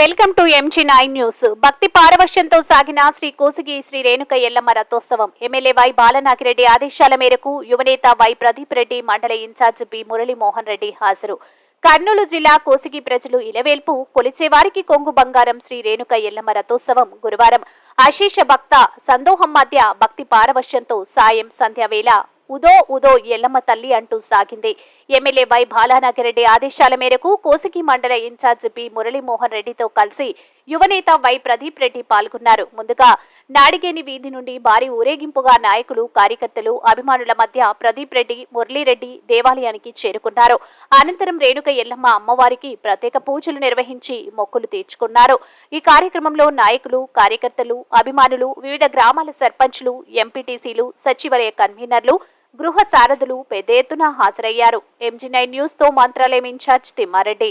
Welcome to MG nine news. భక్తి పారవశ్యంతో సాగిన శ్రీ కోసిగి శ్రీ రేణుక ఎల్లమ్మ రథోత్సవం. ఎమ్మెల్యే వై బాలనాగిరెడ్డి ఆదేశాల మేరకు యువనేత వై ప్రదీప్ రెడ్డి మండల ఇన్ఛార్జ్ బి మురళీమోహన్ రెడ్డి హాజరు. కర్నూలు జిల్లా కోసిగి ప్రజలు ఇలవేల్పు కొలిచేవారికి కొంగు బంగారం శ్రీ రేణుక ఎల్లమ్మ రథోత్సవం గురువారం. అశేష భక్త సందోహం మధ్య భక్తి పారవశ్యంతో సాయం సంధ్యావేళ. ఉదో ఉదో ఎల్లమ్మ తల్లి అంటూ సాగింది. ఎమ్మెల్యే వై బాలానాగిరెడ్డి ఆదేశాల మేరకు కోసికి మండల ఇన్ఛార్జ్ బి మురళీమోహన్ రెడ్డితో కలిసి యువనేత వై ప్రదీప్ రెడ్డి పాల్గొన్నారు. ముందుగా నాడిగేని వీధి నుండి భారీ ఊరేగింపుగా నాయకులు కార్యకర్తలు అభిమానుల మధ్య ప్రదీప్ రెడ్డి మురళీరెడ్డి దేవాలయానికి చేరుకున్నారు. అనంతరం రేణుక ఎల్లమ్మ అమ్మవారికి ప్రత్యేక పూజలు నిర్వహించి మొక్కులు తీర్చుకున్నారు. ఈ కార్యక్రమంలో నాయకులు కార్యకర్తలు అభిమానులు వివిధ గ్రామాల సర్పంచ్లు ఎంపీటీసీలు సచివాలయ కన్వీనర్లు గృహ సారథులు పెద్ద ఎత్తున హాజరయ్యారు. ఎంజీ నైన్ న్యూస్తో మంత్రాలయం ఇన్ఛార్జ్ తిమ్మారెడ్డి.